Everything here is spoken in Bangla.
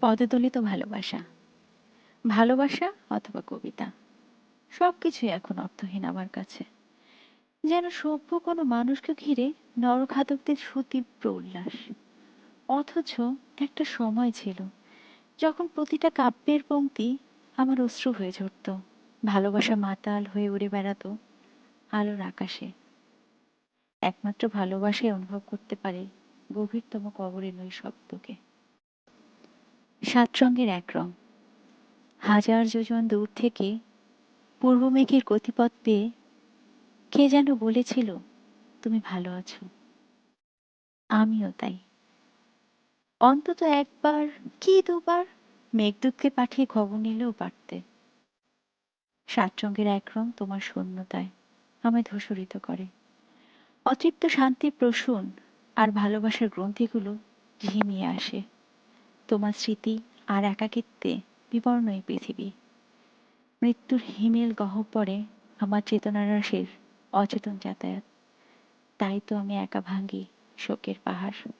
পদদলিত ভালোবাসা। ভালোবাসা অথবা কবিতা। সব কিছুই এখন অর্থহীন আমার কাছে। যেন সভ্য কোনো মানুষকে ঘিরে নরখাদকদের সুতীব্র উল্লাস। অথচ একটা সময় ছিল যখন প্রতিটা কাব্যের পংক্তি আমার অশ্রু হয়ে ঝরত, ভালোবাসা মাতাল হয়ে উড়ে বেড়াতো আলোর আকাশে। একমাত্র ভালোবাসাই অনুভব করতে পারে গভীরতম কবরের ওই শব্দকে। সাত রঙের এক রং। হাজার যোজন দূর থেকে পূর্ব মেঘের গতিপথ পেয়ে কে যেন বলেছিল, তুমি ভালো আছো। আমিও তাই। অন্তত একবার কি দুবার মেঘদূতকে পাঠিয়ে খবর নিলেও পারতে। সাত রঙের এক রং তোমার শূন্যতায় আমায় ধূসরিত করে। অতৃপ্ত শান্তি প্রসূন আর ভালোবাসার গ্রন্থিগুলো ঝিমিয়ে আসে। তোমার স্মৃতি আর একাকিত্বে বিবর্ণ এই পৃথিবী। মৃত্যুর হিমেল গহ্বরে আমার চেতনারাশির অচেতন যাতায়াত। তাই তো আমি একা ভাঙ্গি শোকের পাহাড়।